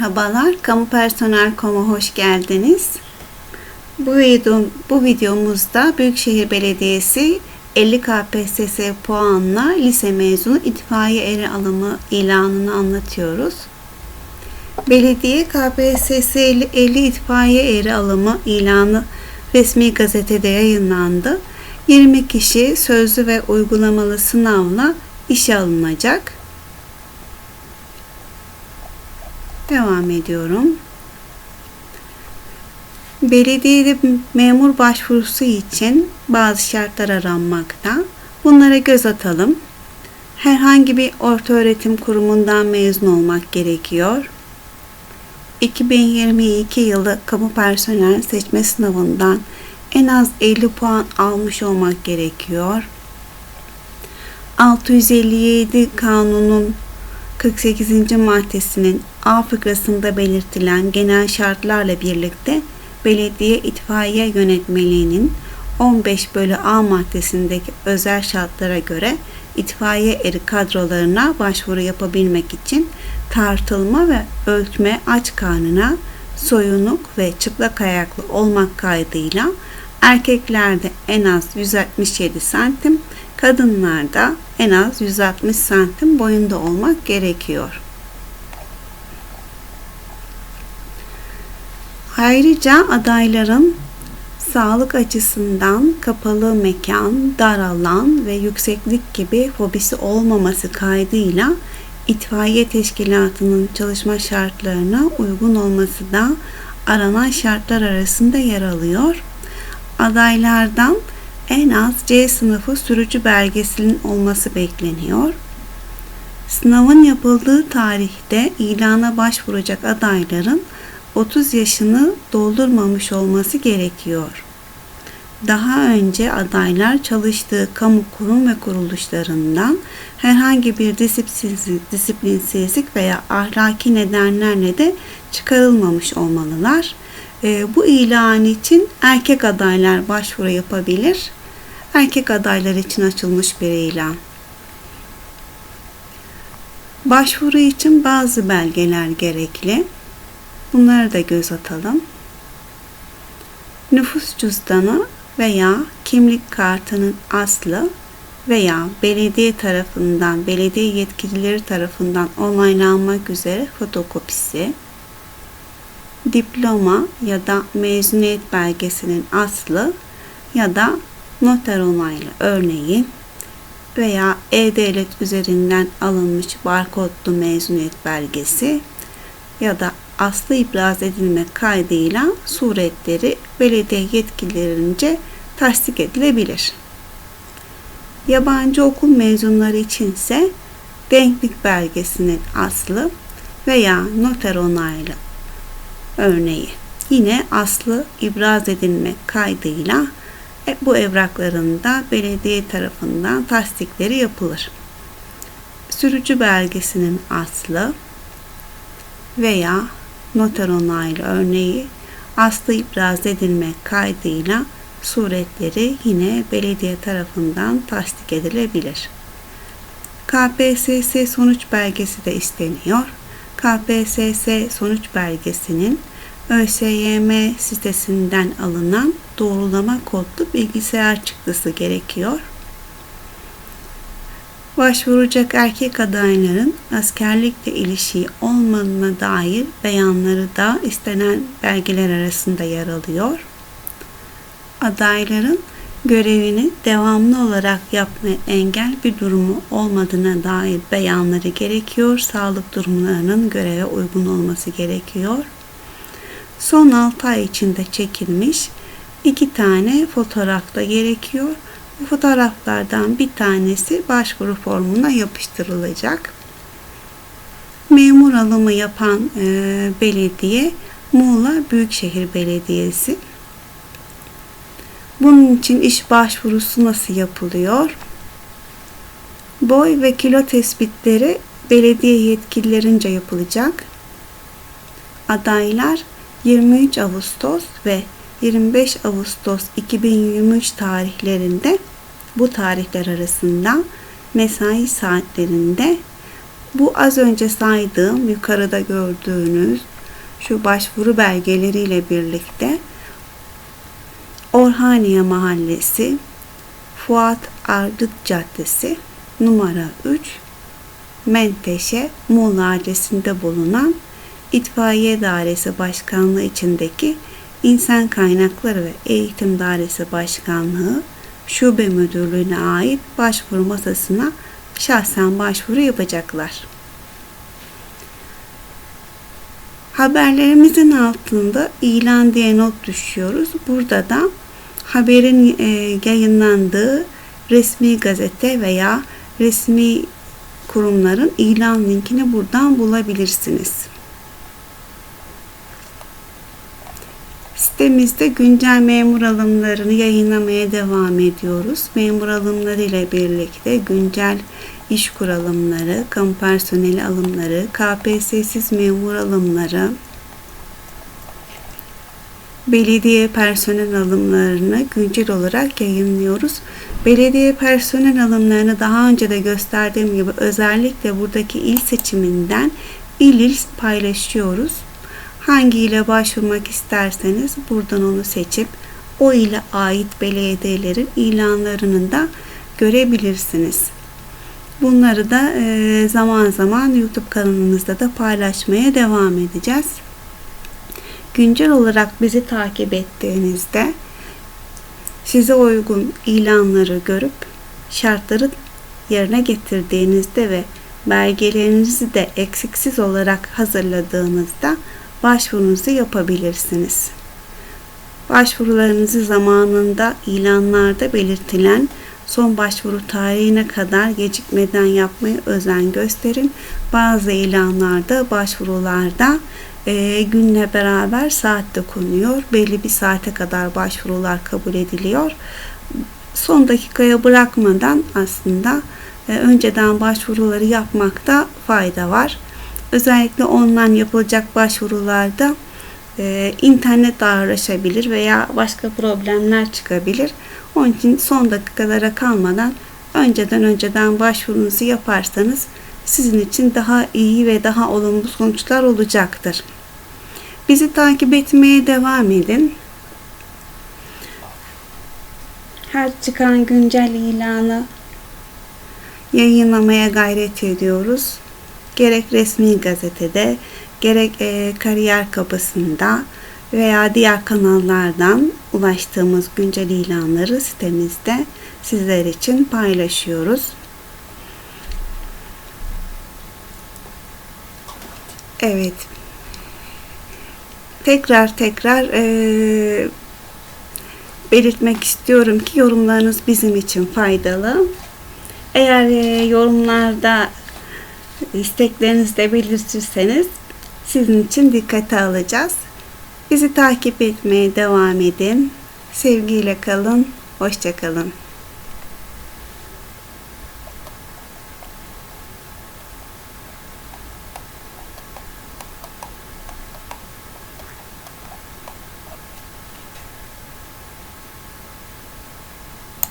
Merhabalar, Kamu Personel Kom'a hoş geldiniz. Bu, video, bu videomuzda Büyükşehir Belediyesi 50 KPSS puanla lise mezunu itfaiye eri alımı ilanını anlatıyoruz. Belediye KPSS 50 itfaiye eri alımı ilanı resmi gazetede yayınlandı. 20 kişi sözlü ve uygulamalı sınavla işe alınacak. Devam ediyorum. Belediyede memur başvurusu için bazı şartlar aranmakta. Bunlara göz atalım. Herhangi bir orta öğretim kurumundan mezun olmak gerekiyor. 2022 yılı kamu personel seçme sınavından en az 50 puan almış olmak gerekiyor. 657 kanunun 48. maddesinin A fıkrasında belirtilen genel şartlarla birlikte belediye itfaiye yönetmeliğinin 15 bölü A maddesindeki özel şartlara göre itfaiye eri kadrolarına başvuru yapabilmek için tartılma ve ölçme aç karnına soyunuk ve çıplak ayaklı olmak kaydıyla erkeklerde en az 167 santim, kadınlarda en az 160 santim boyunda olmak gerekiyor. Ayrıca adayların sağlık açısından kapalı mekan, dar alan ve yükseklik gibi fobisi olmaması kaydıyla itfaiye teşkilatının çalışma şartlarına uygun olması da aranan şartlar arasında yer alıyor. Adaylardan en az C sınıfı sürücü belgesinin olması bekleniyor. Sınavın yapıldığı tarihte ilana başvuracak adayların 30 yaşını doldurmamış olması gerekiyor. Daha önce adaylar çalıştığı kamu kurum ve kuruluşlarından herhangi bir disiplinsizlik veya ahlaki nedenlerle de çıkarılmamış olmalılar. E, bu ilan için erkek adaylar başvuru yapabilir. Erkek adaylar için açılmış bir ilan. Başvuru için bazı belgeler gerekli. Bunları da göz atalım. Nüfus cüzdanı veya kimlik kartının aslı veya belediye tarafından, belediye yetkilileri tarafından onaylanmak üzere fotokopisi, diploma ya da mezuniyet belgesinin aslı ya da noter onaylı örneği veya e-devlet üzerinden alınmış barkodlu mezuniyet belgesi ya da aslı ibraz edilmek kaydıyla suretleri belediye yetkililerince tasdik edilebilir. Yabancı okul mezunları içinse denklik belgesinin aslı veya noter onaylı örneği yine aslı ibraz edilmek kaydıyla e, bu evrakların da belediye tarafından tasdikleri yapılır. Sürücü belgesinin aslı veya noter onaylı örneği aslı ibraz edilmek kaydıyla suretleri yine belediye tarafından tasdik edilebilir. KPSS sonuç belgesi de isteniyor. KPSS sonuç belgesinin ÖSYM sitesinden alınan doğrulama kodlu bilgisayar çıktısı gerekiyor. Başvuracak erkek adayların askerlikle ilişiği olmadığına dair beyanları da istenen belgeler arasında yer alıyor. Adayların görevini devamlı olarak yapmaya engel bir durumu olmadığına dair beyanları gerekiyor. Sağlık durumlarının göreve uygun olması gerekiyor. Son 6 ay içinde çekilmiş iki tane fotoğraf da gerekiyor. Bu fotoğraflardan bir tanesi başvuru formuna yapıştırılacak. Memur alımı yapan e, belediye Muğla Büyükşehir Belediyesi. Bunun için iş başvurusu nasıl yapılıyor? Boy ve kilo tespitleri belediye yetkililerince yapılacak. Adaylar 23 Ağustos ve 25 Ağustos 2023 tarihlerinde bu tarihler arasında mesai saatlerinde Bu az önce saydığım yukarıda gördüğünüz şu başvuru belgeleriyle birlikte Orhaniye Mahallesi, Fuat Ardık Caddesi, numara 3, Menteşe, Muğla adresinde bulunan İtfaiye Dairesi Başkanlığı içindeki İnsan Kaynakları ve Eğitim Dairesi Başkanlığı Şube Müdürlüğü'ne ait başvuru masasına şahsen başvuru yapacaklar. Haberlerimizin altında ilan diye not düşüyoruz. Burada da haberin e, yayınlandığı resmi gazete veya resmi kurumların ilan linkini buradan bulabilirsiniz. Sitemizde güncel memur alımlarını yayınlamaya devam ediyoruz. Memur alımları ile birlikte güncel iş kuralımları, kamu personeli alımları, KPSS'siz memur alımları, belediye personel alımlarını güncel olarak yayınlıyoruz. Belediye personel alımlarını daha önce de gösterdiğim gibi özellikle buradaki il seçiminden il il paylaşıyoruz. Hangi ile başvurmak isterseniz buradan onu seçip o ile ait belediyelerin ilanlarını da görebilirsiniz. Bunları da zaman zaman YouTube kanalımızda da paylaşmaya devam edeceğiz. Güncel olarak bizi takip ettiğinizde size uygun ilanları görüp şartları yerine getirdiğinizde ve belgelerinizi de eksiksiz olarak hazırladığınızda başvurunuzu yapabilirsiniz. Başvurularınızı zamanında ilanlarda belirtilen son başvuru tarihine kadar gecikmeden yapmaya özen gösterin. Bazı ilanlarda, başvurularda e, günle beraber saatte konuyor. Belli bir saate kadar başvurular kabul ediliyor. Son dakikaya bırakmadan aslında e, önceden başvuruları yapmakta fayda var. Özellikle online yapılacak başvurularda e, internet ağırlaşabilir veya başka problemler çıkabilir. Onun için son dakikalara kalmadan önceden önceden başvurunuzu yaparsanız sizin için daha iyi ve daha olumlu sonuçlar olacaktır. Bizi takip etmeye devam edin. Her çıkan güncel ilanı yayınlamaya gayret ediyoruz. Gerek resmi gazetede, gerek e, kariyer kapısında veya diğer kanallardan ulaştığımız güncel ilanları sitemizde sizler için paylaşıyoruz. Evet. Tekrar tekrar e, belirtmek istiyorum ki yorumlarınız bizim için faydalı. Eğer e, yorumlarda isteklerinizi de belirtirseniz sizin için dikkate alacağız. Bizi takip etmeye devam edin. Sevgiyle kalın. Hoşçakalın.